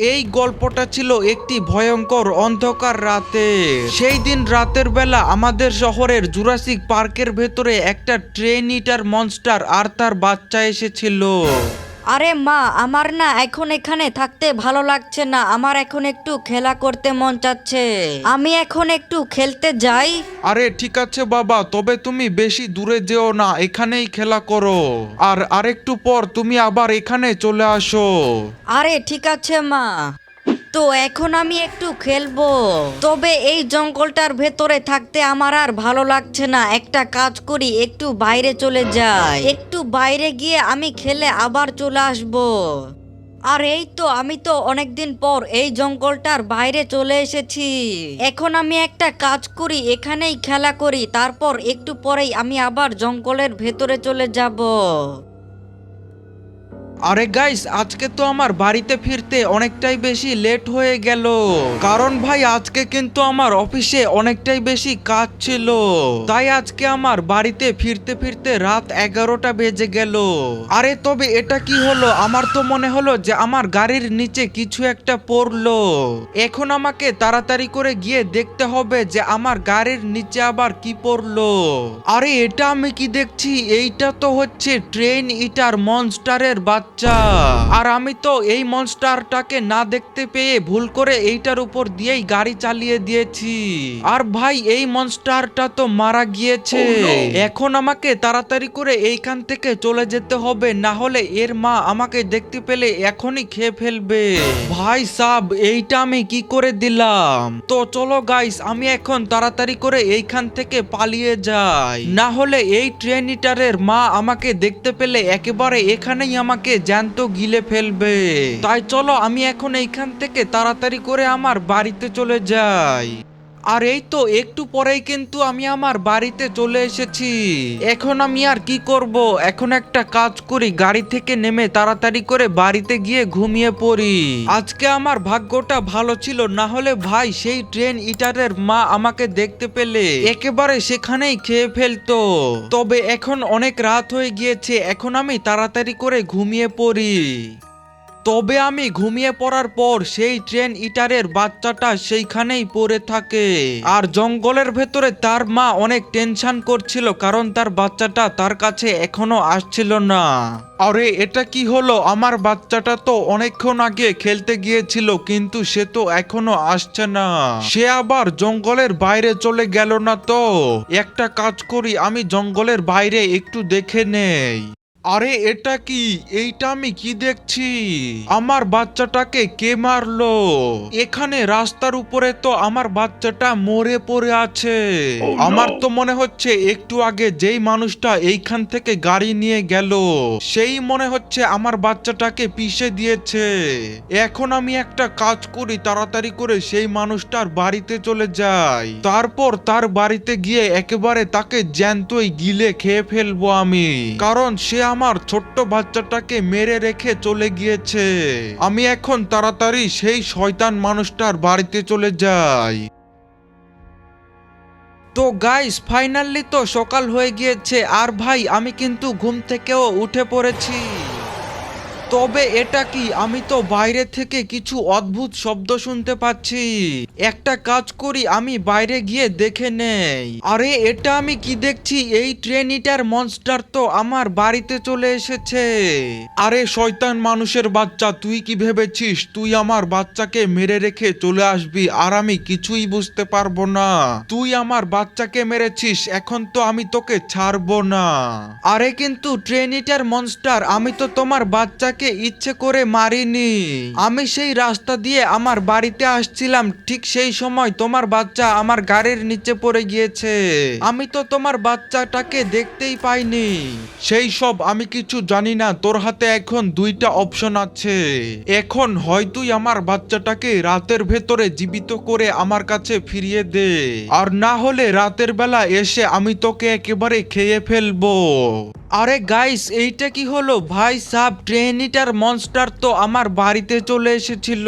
এই গল্পটা ছিল একটি ভয়ঙ্কর অন্ধকার রাতে। সেই দিন রাতের বেলা আমাদের শহরের জুরাসিক পার্কের ভেতরে একটা ট্রেনিটার মনস্টার আর তার বাচ্চা এসেছিল। আরে মা আমার না এখন এখানে থাকতে ভালো লাগছে না। আমার এখন একটু খেলা করতে মন চাচ্ছে। আমি এখন একটু খেলতে যাই। আরে ঠিক আছে বাবা তবে তুমি বেশি দূরে যেও না এখানেই খেলা করো। আর আরেকটু পর তুমি আবার এখানে চলে আসো। আরে ঠিক আছে মা। তো এখন আমি একটু খেলব। তবে এই জঙ্গলটার ভেতরে থাকতে আমার আর ভালো লাগছে না। একটা কাজ করি, একটু বাইরে চলে যাই। একটু বাইরে গিয়ে আমি খেলে আবার চলে আসব। আর এই তো আমি তো অনেকদিন পর এই জঙ্গলটার বাইরে চলে এসেছি। এখন আমি একটা কাজ করি, এখানেই খেলা করি। তারপর একটু পরেই আমি আবার জঙ্গলের ভেতরে চলে যাব। আরে গাইস আজকে তো আমার বাড়িতে ফিরতে অনেকটাই বেশি লেট হয়ে গেল। কারণ ভাই, আজকে কিন্তু আমার অফিসে অনেকটাই বেশি কাজ ছিল। তাই আজকে আমার বাড়িতে ফিরতে ফিরতে রাত এগারোটা বেজে গেল। আরে, তবে এটা কি হলো? আমার তো মনে হলো যে আমার গাড়ির নিচে কিছু একটা পড়ল। এখন আমাকে তাড়াতাড়ি করে গিয়ে দেখতে হবে যে আমার গাড়ির নিচে আবার কি পড়ল। আরে, এটা আমি কি দেখছি? এইটা তো হচ্ছে ট্রেন ইটার মনস্টারের বাচ্চা। আর আমি তো এই মনস্টারটাকে না দেখতে পেয়ে ভুল করে এইটার উপর দিয়েই গাড়ি চালিয়ে দিয়েছি। আর ভাই এই মনস্টারটা তো মারা গিয়েছে। এখন আমাকে তাড়াতাড়ি করে এইখান থেকে চলে যেতে হবে না হলে এর মা আমাকে দেখতে পেলে এখনই খেয়ে ফেলবে। ভাই সাব এইটা আমি কি করে দিলাম? তো চলো গাইস আমি এখন তাড়াতাড়ি করে এইখান থেকে পালিয়ে যাই। না হলে এই ট্রেন ইটারের মা আমাকে দেখতে পেলে একেবারে এখানেই আমাকে জ্যান্ত গিলে ফেলবে। তাই চলো আমি এখন এইখান থেকে তাড়াতাড়ি করে আমার বাড়িতে চলে যাই। আর এই তো একটু পরেই কিন্তু আমি আমার বাড়িতে চলে এসেছি। এখন আমি আর কি করব? এখন একটা কাজ করি, গাড়ি থেকে নেমে তাড়াতাড়ি করে বাড়িতে গিয়ে ঘুমিয়ে পড়ি। আজকে আমার ভাগ্যটা ভালো ছিল, না হলে ভাই সেই ট্রেন ইটারের মা আমাকে দেখতে পেলে। একেবারে সেখানেই খেয়ে ফেলতো। তবে এখন অনেক রাত হয়ে গিয়েছে, এখন আমি তাড়াতাড়ি করে ঘুমিয়ে পড়ি। তবে আমি ঘুমিয়ে পড়ার পর সেই ট্রেন ইটারের বাচ্চাটা সেইখানেই পড়ে থাকে। আর জঙ্গলের ভেতরে তার মা অনেক টেনশন করছিল কারণ তার বাচ্চাটা তার কাছে এখনও আসছিল না। আরে, এটা কি হলো? আমার বাচ্চাটা তো অনেকক্ষণ আগে খেলতে গিয়েছিল, কিন্তু সে তো এখনও আসছে না। সে আবার জঙ্গলের বাইরে চলে গেল না তো? একটা কাজ করি, আমি জঙ্গলের বাইরে একটু দেখে নেই। আরে এটা কি? এইটা আমি কি দেখছি? আমার বাচ্চাটাকে কে মারলো? এখানে রাস্তার উপরে তো আমার বাচ্চাটা মরে পড়ে আছে। আমার তো মনে হচ্ছে একটু আগে যেই মানুষটা এইখান থেকে গাড়ি নিয়ে গেল সেই মনে হচ্ছে আমার বাচ্চাটাকে পিষে দিয়েছে। এখন আমি একটা কাজ করি তাড়াতাড়ি করে সেই মানুষটার বাড়িতে চলে যাই। তারপর তার বাড়িতে গিয়ে একেবারে তাকে জ্যান্তই গিলে খেয়ে ফেলব আমি। কারণ সে আমার ছোট্ট বাচ্চাটাকে মেরে রেখে চলে গিয়েছে। আমি এখন তাড়াতাড়ি সেই শয়তান মানুষটার বাড়িতে চলে যাই। তো গাইস ফাইনালি তো সকাল হয়ে গিয়েছে। আর ভাই, আমি কিন্তু ঘুম থেকেও উঠে পড়েছি। তবে এটা কি? আমি তো বাইরে থেকে কিছু অদ্ভুত শব্দ শুনতে পাচ্ছি। একটা কাজ করি, আমি বাইরে গিয়ে দেখে নেই। আরে, এটা আমি কি দেখছি? এই ট্রেনিটার মনস্টার তো আমার বাড়িতে চলে এসেছে। আরে, শয়তান মানুষের বাচ্চা, তুই কি ভেবেছিস? তুই আমার বাচ্চাকে মেরে রেখে চলে আসবি, আর আমি কিছুই বুঝতে পারব না। তুই আমার বাচ্চাকে মেরেছিস, এখন তো আমি তোকে ছাড়বো না। আরে, কিন্তু ট্রেনিটার মনস্টার, আমি তো তোমার বাচ্চাকে ইচ্ছে করে মারিনি। আমি সেই রাস্তা দিয়ে আমার বাড়িতে আসছিলাম, ঠিক সেই সময় তোমার বাচ্চা আমার গাড়ির নিচে পড়ে গিয়েছে। আমি তো তোমার বাচ্চাটাকে দেখতেই পাইনি। সেই সব আমি কিছু জানি না, তোর হাতে এখন দুইটা অপশন আছে। এখন হয় তুই আমার বাচ্চাটাকে রাতের ভেতরে জীবিত করে আমার কাছে ফিরিয়ে দে। আর না হলে রাতের বেলা এসে আমি তোকে একেবারে খেয়ে ফেলব। আরে গাইস এইটা কি হলো? ভাই সাব, ট্রেনিটার মনস্টার তো আমার বাড়িতে চলে এসেছিল।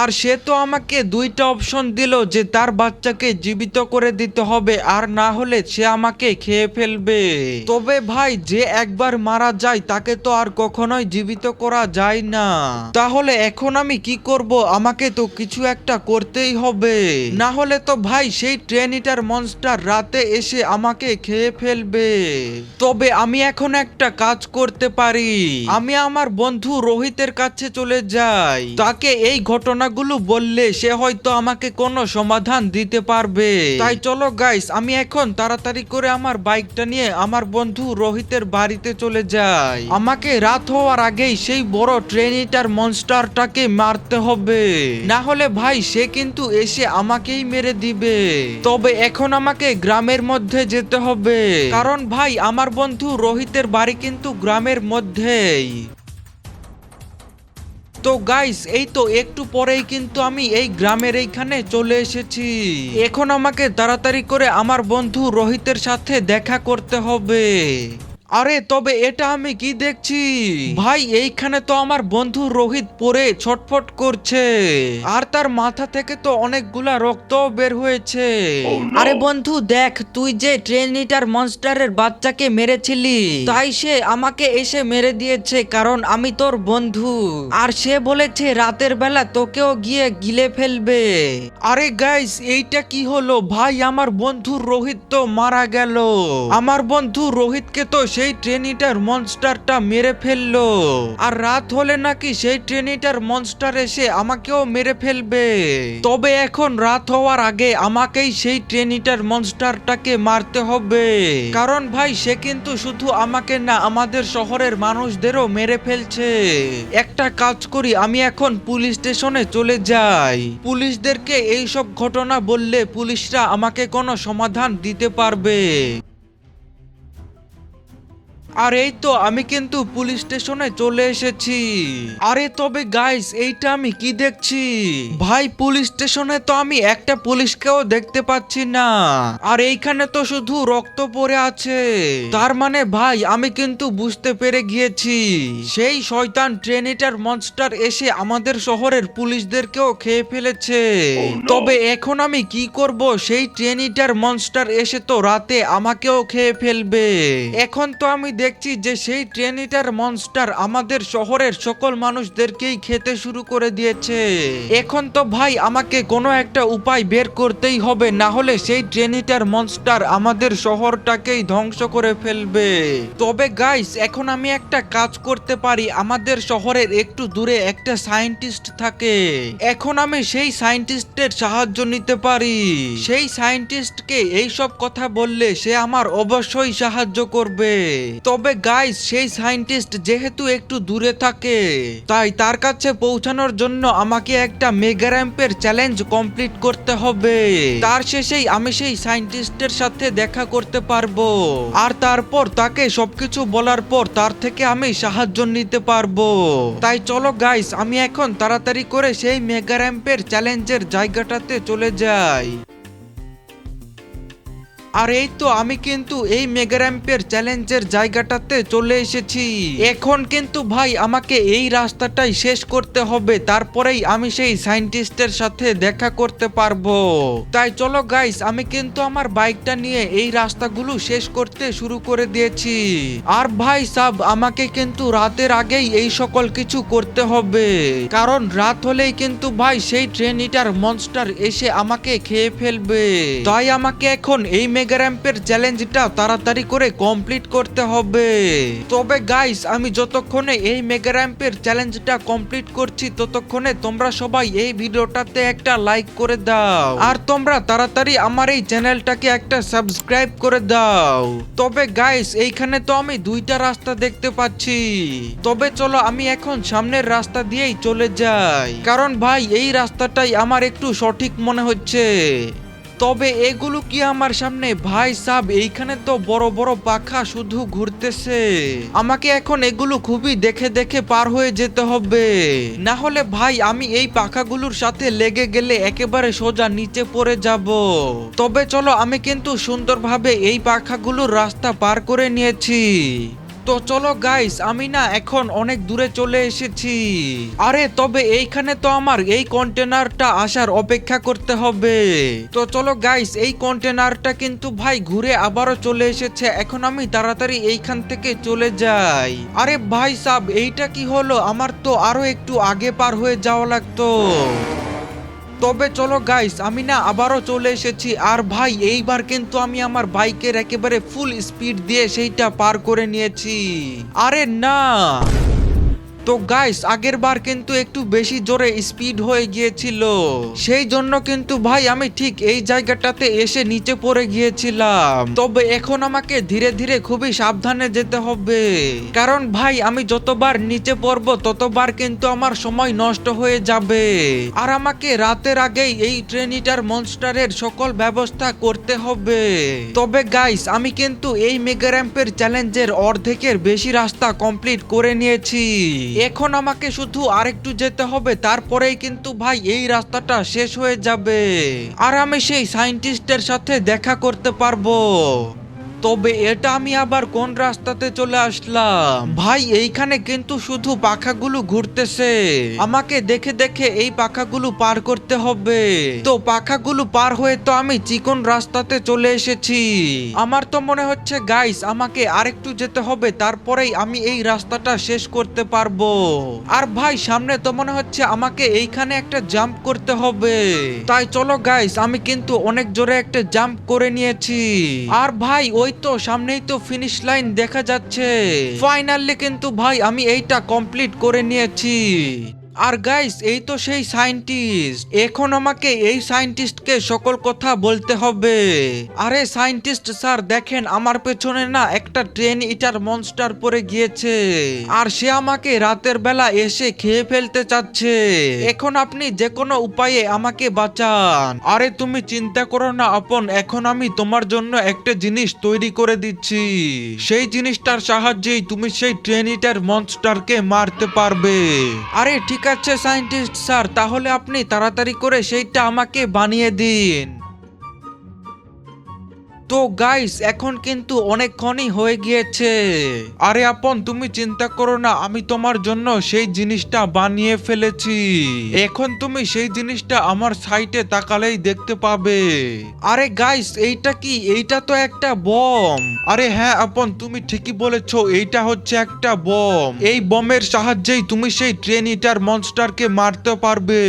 আর সে তো আমাকে দুইটা অপশন দিল যে তার বাচ্চাকে জীবিত করে দিতে হবে, আর না হলে সে আমাকে খেয়ে ফেলবে। তবে ভাই, যে একবার মারা যায়, তাকে তো আর কখনোই জীবিত করা যায় না। তাহলে এখন আমি কি করব? আমাকে তো কিছু একটা করতেই হবে। না হলে তো ভাই, সেই ট্রেনিটার মনস্টার রাতে এসে আমাকে খেয়ে ফেলবে। তবে আমি এখন একটা কাজ করতে পারি। আমি আমার বন্ধু রোহিতের কাছে চলে যাই। তাকে এই ঘটনাগুলো বললে সে হয়তো আমাকে কোনো সমাধান দিতে পারবে। তাই চলো গাইস আমি এখন তাড়াতাড়ি করে আমার বাইকটা নিয়ে আমার বন্ধু রোহিতের বাড়িতে চলে যাই। আমাকে রাত হওয়ার আগেই সেই বড় ট্রেনিটার মনস্টারটাকে মারতে হবে। না হলে ভাই, সে কিন্তু এসে আমাকেই মেরে দিবে। তবে এখন আমাকে গ্রামের মধ্যে যেতে হবে। কারণ ভাই, আমার বন্ধু রোহিতের বাড়ি কিন্তু গ্রামের মধ্যেই। তো গাইস এই তো একটু পরেই কিন্তু আমি এই গ্রামের এইখানে চলে এসেছি। এখন আমাকে তাড়াতাড়ি করে আমার বন্ধু রোহিতের সাথে দেখা করতে হবে। আরে তবে এটা আমি কি দেখছি? ভাই এইখানে তো আমার বন্ধু রোহিত পরে ছটফট করছে। আর তার মাথা থেকে তো অনেকগুলা রক্ত বের হয়েছে। আরে বন্ধু দেখ তুই যে ট্রেনিটার মনস্টারের বাচ্চাকে মেরেছিলি তাই সে আমাকে এসে মেরে দিয়েছে কারণ আমি তোর বন্ধু। আর সে বলেছে রাতের বেলা তোকেও গিয়ে গিলে ফেলবে। আরে গাইস এইটা কি হলো? ভাই আমার বন্ধু রোহিত তো মারা গেল। আমার বন্ধু রোহিতকে তো সেই ট্রেনিটার মনস্টারটা মেরে ফেলল। আর রাত হলে নাকি সেই ট্রেনিটার মনস্টার এসে আমাকেও মেরে ফেলবে। তবে এখন রাত হওয়ার আগে আমাকেই সেই ট্রেনিটার মনস্টারটাকে মারতে হবে। কারণ ভাই, সে কিন্তু শুধু আমাকে না, আমাদের শহরের মানুষদেরও মেরে ফেলছে। একটা কাজ করি, আমি এখন পুলিশ স্টেশনে চলে যাই। পুলিশদেরকে এইসব ঘটনা বললে পুলিশরা আমাকে কোনো সমাধান দিতে পারবে। আর এই তো আমি কিন্তু পুলিশ স্টেশনে চলে এসেছি। আরে তবে গাইস এইটা আমি কি দেখছি? ভাই পুলিশ স্টেশনে তো আমি একটা পুলিশকেও দেখতে পাচ্ছি না। আর এইখানে তো শুধু রক্ত পড়ে আছে। তার মানে ভাই আমি কিন্তু বুঝতে পেরে গিয়েছি। সেই শয়তান ট্রেনিটার মনস্টার এসে আমাদের শহরের পুলিশদেরকেও খেয়ে ফেলেছে। তবে এখন আমি কি করব? সেই ট্রেনিটার মনস্টার এসে তো রাতে আমাকেও খেয়ে ফেলবে। এখন তো আমি দেখছি যে সেই ট্রেনিটার মনস্টার আমাদের শহরের সকল মানুষদেরকেই খেতে শুরু করে দিয়েছে। এখন তো ভাই আমাকে কোনো একটা উপায় বের করতেই হবে, না হলে সেই ট্রেনিটার মনস্টার আমাদের শহরটাকেই ধ্বংস করে ফেলবে। তবে গাইস এখন আমি একটা কাজ করতে পারি, আমাদের শহরের একটু দূরে একটা সায়েন্টিস্ট থাকে। এখন আমি সেই সায়েন্টিস্টের সাহায্য নিতে পারি। সেই সায়েন্টিস্টকে এই সব কথা বললে সে আমার অবশ্যই সাহায্য করবে। তবে গাইস সেই সায়েন্টিস্ট যেহেতু একটু দূরে থাকে, তাই তার কাছে পৌঁছানোর জন্য আমাকে একটা মেগা র্যাম্পের চ্যালেঞ্জ কমপ্লিট করতে হবে। তার শেষেই আমি সেই সায়েন্টিস্টের সাথে দেখা করতে পারব। আর তারপর তাকে সবকিছু বলার পর তার থেকে আমি সাহায্য নিতে পারব। তাই চলো গাইস আমি এখন তাড়াতাড়ি করে সেই মেগা র্যাম্পের চ্যালেঞ্জের জায়গাটাতে চলে যাই। আর এই তো আমি কিন্তু এই মেগার্যাম্পের চ্যালেঞ্জের জায়গাটাতে চলে এসেছি। এখন কিন্তু ভাই আমাকে এই রাস্তাটাই শেষ করতে হবে, তারপরেই আমি সেই সায়েন্টিস্টের সাথে দেখা করতে পারব। তাই চলো গাইস আমি কিন্তু আমার বাইকটা নিয়ে এই রাস্তাগুলো শেষ করতে শুরু করে দিয়েছি। আর ভাই সাব, আমাকে কিন্তু রাতের আগেই এই সকল কিছু করতে হবে। কারণ রাত হলেই কিন্তু ভাই সেই ট্রেন ইটার মনস্টার এসে আমাকে খেয়ে ফেলবে। তাই আমাকে এখন এই মেগা র্যাম্পের চ্যালেঞ্জটা তাড়াতাড়ি করে কমপ্লিট করতে হবে। তবে গাইস আমি যতক্ষণে এই মেগা র্যাম্পের চ্যালেঞ্জটা কমপ্লিট করছি, ততক্ষণে তোমরা সবাই এই ভিডিওটাতে একটা লাইক করে দাও। আর তোমরা তাড়াতাড়ি আমার এই চ্যানেলটাকে একটা সাবস্ক্রাইব করে দাও। তবে গাইস এইখানে তো আমি দুইটা রাস্তা দেখতে পাচ্ছি। তবে চলো আমি এখন সামনের রাস্তা দিয়েই চলে যাই। কারণ ভাই, এই রাস্তাটাই আমার একটু সঠিক মনে হচ্ছে। তবে এগুলো কি আমার সামনে? ভাই সাব, এইখানে তো বড় বড় পাখা শুধু ঘুরতেছে। আমাকে এখন এগুলো খুবই দেখে দেখে পার হয়ে যেতে হবে। না হলে ভাই, আমি এই পাখাগুলোর সাথে লেগে গেলে একেবারে সোজা নিচে পড়ে যাব। তবে চলো, আমি কিন্তু সুন্দরভাবে এই পাখাগুলোর রাস্তা পার করে নিয়েছি। তো চলো গাইস আমি না এখন অনেক দূরে চলে এসেছি। আরে, তবে এইখানে তো আমার এই কন্টেনারটা আসার অপেক্ষা করতে হবে। তো চলো গাইস এই কন্টেনারটা কিন্তু ভাই ঘুরে আবারও চলে এসেছে। এখন আমি তাড়াতাড়ি এইখান থেকে চলে যাই। আরে ভাই সাব, এইটা কি হলো? আমার তো আরও একটু আগে পার হয়ে যাওয়া লাগতো। তবে চলো গাইস আমি না আবারও চলে এসেছি। আর ভাই, এইবার কিন্তু আমি আমার বাইকের একেবারে ফুল স্পিড দিয়ে সেইটা পার করে নিয়েছি। আরে না! তো গাইস আগের বার কিন্তু একটু বেশি জোরে স্পিড হয়ে গিয়েছিল। সেই জন্য কিন্তু ভাই আমি ঠিক এই জায়গাটাতে এসে নিচে পড়ে গিয়েছিলাম। তবে এখন আমাকে ধীরে ধীরে খুবই সাবধানে যেতে হবে। কারণ ভাই, আমি যতবার নিচে পড়ব, ততবার কিন্তু আমার সময় নষ্ট হয়ে যাবে। আর আমাকে রাতের আগেই এই ট্রেনিটার মনস্টারের সকল ব্যবস্থা করতে হবে। তবে গাইস আমি কিন্তু এই মেগা র্যাম্পের চ্যালেঞ্জের অর্ধেকের বেশি রাস্তা কমপ্লিট করে নিয়েছি। এখন আমাকে শুধু আরেকটু যেতে হবে, তারপরেই কিন্তু ভাই এই রাস্তাটা শেষ হয়ে যাবে। আর আমি সেই সায়েন্টিস্টের সাথে দেখা করতে পারব। তবে এটা আমি আবার কোন রাস্তাতে চলে আসলাম? ভাই, এইখানে কিন্তু শুধু পাখাগুলো ঘুরতেছে। আমাকে দেখে দেখে এই পাখাগুলো পার করতে হবে। তো পাখাগুলো পার হয়ে তো আমি চিকন রাস্তাতে চলে এসেছি। আমার তো মনে হচ্ছে, গাইস, আমাকে আরেকটু যেতে হবে, তারপরেই আমি এই রাস্তাটা শেষ করতে পারব। আর ভাই, সামনে তো মনে হচ্ছে আমাকে এইখানে একটা জাম্প করতে হবে। তাই চলো, গাইস, আমি কিন্তু অনেক জোরে একটা জাম্প করে নিয়েছি। আর ভাই, ওই তো সামনেই তো ফিনিশ লাইন দেখা যাচ্ছে। ফাইনালি কিন্তু ভাই, আমি এইটা কমপ্লিট করে নিয়েছি। আর গাইস এই তো সেই সায়েন্টিস্ট এখন আমাকে এই সায়েন্টিস্টকে সকল কথা বলতে হবে। আরে সায়েন্টিস্ট স্যার দেখেন আমার পেছনে না একটা ট্রেন ইটার মনস্টার পরে গিয়েছে। আর সে আমাকে রাতের বেলা এসে খেয়ে ফেলতে চাচ্ছে। এখন আপনি যে কোনো উপায়ে আমাকে বাঁচান। আরে তুমি চিন্তা করো না আপন, এখন আমি তোমার জন্য একটা জিনিস তৈরি করে দিচ্ছি। সেই জিনিসটার সাহায্যেই তুমি সেই ট্রেন ইটার মনস্টারকে মারতে পারবে। আরে ঠিক সায়েন্টিস্ট স্যার। তাহলে আপনি তাড়াতাড়ি করে সেইটা আমাকে বানিয়ে দিন। তো গাইস এখন কিন্তু অনেকক্ষণই হয়ে গিয়েছে। আরে আপন, তুমি চিন্তা করো না, আমি তোমার জন্য সেই জিনিসটা বানিয়ে ফেলেছি। এখন তুমি সেই জিনিসটা আমার সাইটে তাকালেই দেখতে পাবে। আরে গাইস এইটা কি? এইটা তো একটা বম আরে হ্যাঁ আপন, তুমি ঠিকই বলেছ, এইটা হচ্ছে একটা বম এই বমের সাহায্যেই তুমি সেই ট্রেন ইটার মনস্টারকে মারতে পারবে।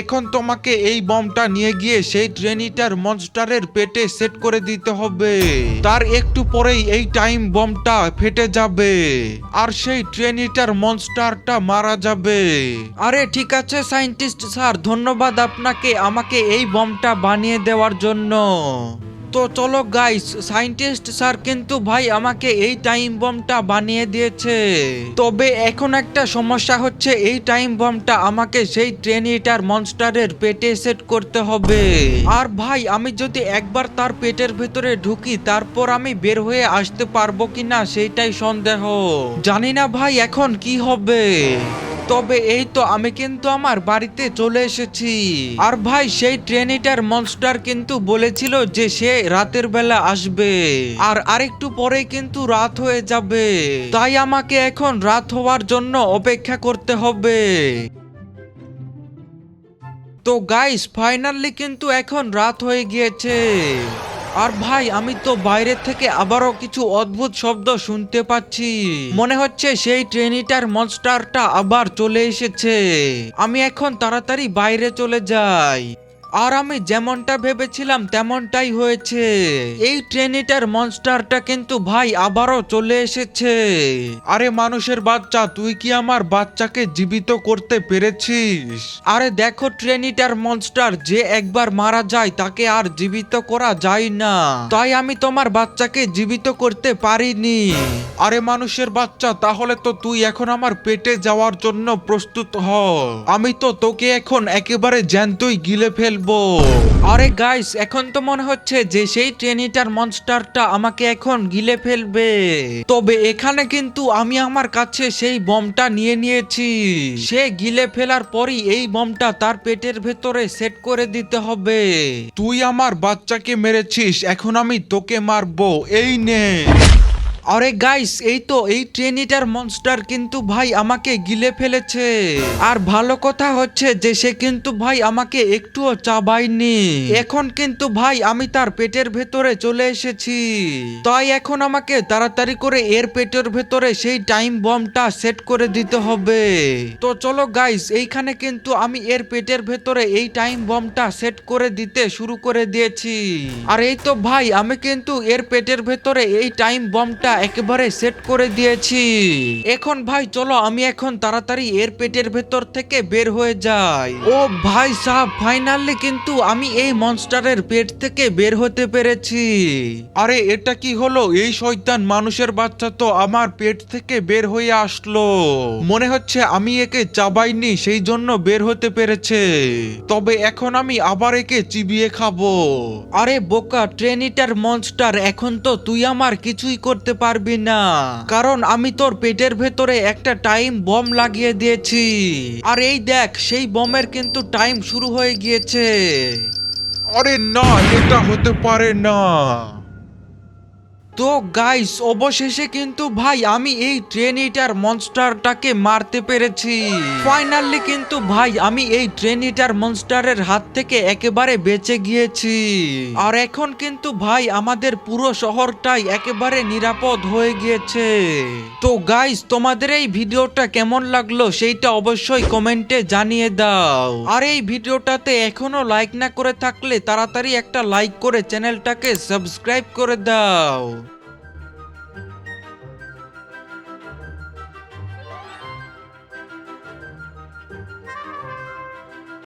এখন তোমাকে এই বমটা নিয়ে গিয়ে সেই ট্রেন ইটার মনস্টারের পেটে সেট করে দিতে হবে। তার একটু পরেই এই টাইম বমটা ফেটে যাবে। আর সেই ট্রেনিটার মনস্টারটা মারা যাবে। আরে, ঠিক আছে সাইন্টিস্ট স্যার। ধন্যবাদ আপনাকে আমাকে এই বমটা বানিয়ে দেওয়ার জন্য। তো চলো গাইস সায়েন্টিস্ট স্যার কিন্তু ভাই আমাকে এই টাইম বমটা বানিয়ে দিয়েছে। তবে এখন একটা সমস্যা হচ্ছে, এই টাইম বমটা আমাকে সেই ট্রেন ইটার মনস্টারের পেটে সেট করতে হবে। আর ভাই, আমি যদি একবার তার পেটের ভেতরে ঢুকি, তারপর আমি বের হয়ে আসতে পারব কিনা, সেইটাই সন্দেহ। জানি না ভাই, এখন কি হবে? তবে এই তো আমি কিন্তু আমার বাড়িতে চলে এসেছি। আর ভাই, সেই ট্রেনিটার মনস্টার কিন্তু বলেছিল যে সে রাতের বেলা আসবে। আর আরেকটু পরে কিন্তু রাত হয়ে যাবে। তাই আমাকে এখন রাত হওয়ার জন্য অপেক্ষা করতে হবে। তো গাইস ফাইনালি কিন্তু এখন রাত হয়ে গিয়েছে। আর ভাই, আমি তো বাইরে থেকে আবারও কিছু অদ্ভুত শব্দ শুনতে পাচ্ছি। মনে হচ্ছে সেই ট্রেনিটার মনস্টারটা আবার চলে এসেছে। আমি এখন তাড়াতাড়ি বাইরে চলে যাই। আর আমি যেমনটা ভেবেছিলাম তেমনটাই হয়েছে। এই ট্রেনিটার মনস্টারটা কিন্তু ভাই আবারও চলে এসেছে। আরে মানুষের বাচ্চা, তুই কি আমার বাচ্চাকে জীবিত করতে পেরেছিস? আরে দেখো ট্রেনিটার মনস্টার, যে একবার মারা যায় তাকে আর জীবিত করা যায় না। তাই আমি তোমার বাচ্চাকে জীবিত করতে পারিনি। আরে মানুষের বাচ্চা, তাহলে তো তুই এখন আমার পেটে যাওয়ার জন্য প্রস্তুত হ। আমি তো তোকে এখন একেবারে জ্যান্তই গিলে ফেলব। আরে গাইস এখন তো মনে হচ্ছে যে সেই ট্রেনিটার মনস্টারটা আমাকে এখন গিলে ফেলবে। তবে এখানে কিন্তু আমি আমার কাছে সেই বমটা নিয়ে নিয়েছি। সে গিলে ফেলার পরই এই বমটা তার পেটের ভেতরে সেট করে দিতে হবে। তুই আমার বাচ্চাকে মেরেছিস, এখন আমি তোকে মারবো। এই নে। আরে গাইস এই তো, এই ট্রেনিটার মনস্টার কিন্তু ভাই আমাকে গিলে ফেলেছে। আর ভালো কথা হচ্ছে যে সে কিন্তু ভাই আমাকে একটুও চাবায়নি। এখন কিন্তু ভাই আমি তার পেটের ভেতরে চলে এসেছি। তাই এখন আমাকে তাড়াতাড়ি করে এর পেটের ভেতরে সেই টাইম বমটা সেট করে দিতে হবে। তো চলো গাইস এইখানে কিন্তু আমি এর পেটের ভেতরে এই টাইম বমটা সেট করে দিতে শুরু করে দিয়েছি। আর এই তো ভাই, আমি কিন্তু এর পেটের ভেতরে এই টাইম বমটা একেবারে সেট করে দিয়েছি। এখন ভাই, চলো আমি এখন তাড়াতাড়ি এর পেটের ভেতর থেকে বের হয়ে যাই। ও ভাই সাহ ফাইনালি কিন্তু আমি এই মনস্টারের পেট থেকে বের হতে পেরেছি। আরে, এটা কি হলো? এই শয়তান মানুষের বাচ্চা তো আমার পেট থেকে বের হয়ে আসলো। মনে হচ্ছে আমি একে চাবাইনি, সেই জন্য বের হতে পেরেছে। তবে এখন আমি আবার একে চিবিয়ে খাব। আরে বোকা, ট্রেনিটার মনস্টার এখন তো তুই আমার কিছুই করতে পারবি না। কারণ আমি তোর পেটের ভেতরে একটা টাইম বম লাগিয়ে দিয়েছি। আর এই দেখ, সেই বমের কিন্তু টাইম শুরু হয়ে গিয়েছে। আরে না, এটা হতে পারে না। তো গাইস অবশেষে কিন্তু ভাই আমি এই ট্রেনিটার মনস্টারটাকে মারতে পেরেছি। ফাইনালি কিন্তু ভাই আমি এই ট্রেনিটার মনস্টারের হাত থেকে একেবারে বেঁচে গিয়েছি। আর এখন কিন্তু ভাই আমাদের পুরো শহরটাই একেবারে নিরাপদ হয়ে গিয়েছে। তো গাইস তোমাদের এই ভিডিওটা কেমন লাগল সেইটা অবশ্যই কমেন্টে জানিয়ে দাও। আর এই ভিডিওটাতে এখনও লাইক না করে থাকলে তাড়াতাড়ি একটা লাইক করে চ্যানেলটাকে সাবস্ক্রাইব করে দাও।